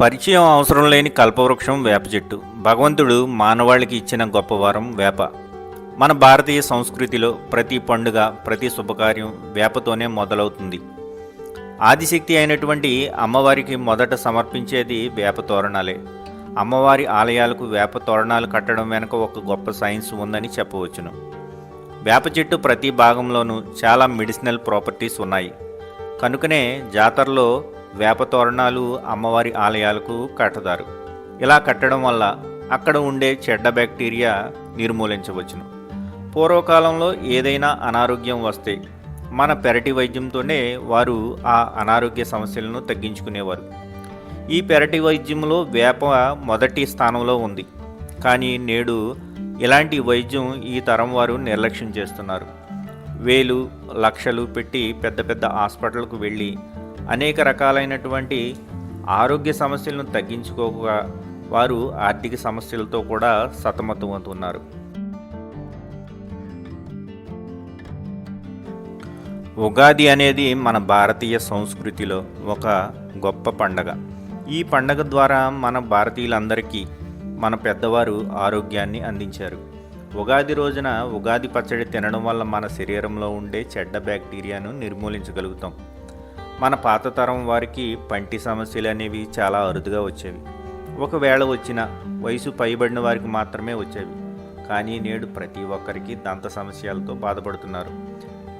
పరిచయం అవసరం లేని కల్పవృక్షం వేప చెట్టు. భగవంతుడు మానవాళికి ఇచ్చిన గొప్ప వరం వేప. మన భారతీయ సంస్కృతిలో ప్రతి పండుగ ప్రతి శుభకార్యం వేపతోనే మొదలవుతుంది. ఆదిశక్తి అయినటువంటి అమ్మవారికి మొదట సమర్పించేది వేప తోరణాలే. అమ్మవారి ఆలయాలకు వేప తోరణాలు కట్టడం వెనుక ఒక గొప్ప సైన్స్ ఉందని చెప్పవచ్చును. వేప చెట్టు ప్రతి భాగంలోనూ చాలా మెడిసినల్ ప్రాపర్టీస్ ఉన్నాయి. కనుకనే జాతరలో వేప తోరణాలు అమ్మవారి ఆలయాలకు కట్టదారు ఇలా కట్టడం వల్ల అక్కడ ఉండే చెడ్డ బ్యాక్టీరియా నిర్మూలించవచ్చును. పూర్వకాలంలో ఏదైనా అనారోగ్యం వస్తే మన పెరటి వైద్యంతోనే వారు ఆ అనారోగ్య సమస్యలను తగ్గించుకునేవారు. ఈ పెరటి వైద్యంలో వేప మొదటి స్థానంలో ఉంది. కానీ నేడు ఇలాంటి వైద్యం ఈ తరం వారు నిర్లక్ష్యం చేస్తున్నారు. వేలు లక్షలు పెట్టి పెద్ద పెద్ద హాస్పిటల్కు వెళ్ళి అనేక రకాలైనటువంటి ఆరోగ్య సమస్యలను తగ్గించుకోగా వారు ఆర్థిక సమస్యలతో కూడా సతమతమవుతున్నారు. ఉగాది అనేది మన భారతీయ సంస్కృతిలో ఒక గొప్ప పండగ. ఈ పండగ ద్వారా మన భారతీయులందరికీ మన పెద్దవారు ఆరోగ్యాన్ని అందించారు. ఉగాది రోజున ఉగాది పచ్చడి తినడం వల్ల మన శరీరంలో ఉండే చెడ్డ బ్యాక్టీరియాను నిర్మూలించగలుగుతాం. మన పాత తరం వారికి పంటి సమస్యలు అనేవి చాలా అరుదుగా వచ్చేవి. ఒకవేళ వచ్చిన వయసు పైబడిన వారికి మాత్రమే వచ్చేవి. కానీ నేడు ప్రతి ఒక్కరికి దంత సమస్యలతో బాధపడుతున్నారు.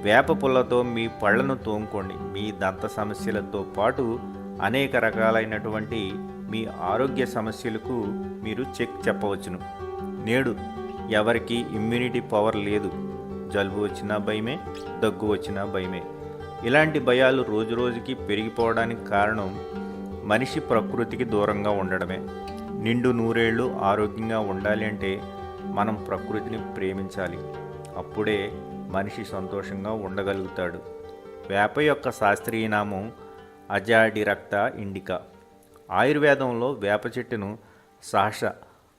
వేప పుల్లతో మీ పళ్ళను తోముకోండి. మీ దంత సమస్యలతో పాటు అనేక రకాలైనటువంటి మీ ఆరోగ్య సమస్యలకు మీరు చెక్ చెప్పవచ్చును. నేడు ఎవరికి ఇమ్యూనిటీ పవర్ లేదు. జలుబు వచ్చినా భయమే దగ్గు వచ్చినా భయమే. ఇలాంటి భయాలు రోజు రోజుకి పెరిగిపోవడానికి కారణం మనిషి ప్రకృతికి దూరంగా ఉండడమే. నిండు నూరేళ్ళు ఆరోగ్యంగా ఉండాలి అంటే మనం ప్రకృతిని ప్రేమించాలి. అప్పుడే మనిషి సంతోషంగా ఉండగలుగుతాడు. వేప యొక్క శాస్త్రీయ నామం అజాడిరక్త ఇండికా. ఆయుర్వేదంలో వేప చెట్టును సహజ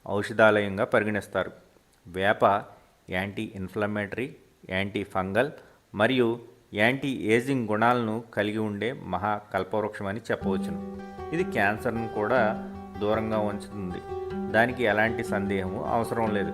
ఔషధాలయంగా పరిగణిస్తారు. వేప యాంటీ ఇన్ఫ్లమేటరీ యాంటీ ఫంగల్ మరియు యాంటీ ఏజింగ్ గుణాలను కలిగి ఉండే మహా కల్పవృక్షమని చెప్పవచ్చును. ఇది క్యాన్సర్ను కూడా దూరంగా ఉంచుతుంది. దానికి ఎలాంటి సందేహము అవసరం లేదు.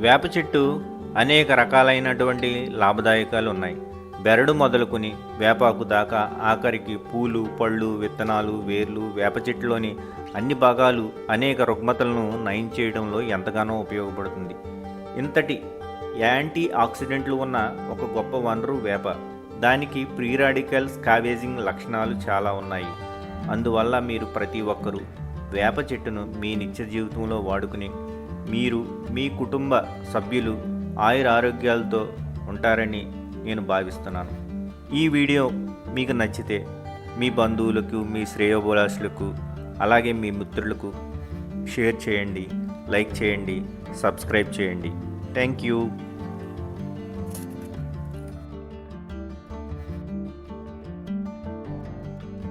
వేప చెట్టు అనేక రకాలైనటువంటి లాభదాయకాలు ఉన్నాయి బెరడు మొదలుకొని వేపాకు దాకా ఆఖరికి పూలు పళ్ళు విత్తనాలు వేర్లు వేప చెట్టులోని అన్ని భాగాలు అనేక రుగ్మతలను నయం చేయడంలో ఎంతగానో ఉపయోగపడుతుంది. ఇంతటి యాంటీ ఆక్సిడెంట్లు ఉన్న ఒక గొప్ప వనరు వేప. దానికి ప్రీ రాడికల్ స్కావేజింగ్ లక్షణాలు చాలా ఉన్నాయి. అందువల్ల మీరు ప్రతి ఒక్కరూ వేప చెట్టును మీ నిత్య జీవితంలో వాడుకుని మీరు మీ కుటుంబ సభ్యులు ఆయుర ఆరోగ్యాలతో ఉంటారని నేను భావిస్తున్నాను. ఈ వీడియో మీకు నచ్చితే మీ బంధువులకు మీ శ్రేయోభిలాషులకు అలాగే మీ మిత్రులకు షేర్ చేయండి లైక్ చేయండి సబ్స్క్రైబ్ చేయండి. Thank you.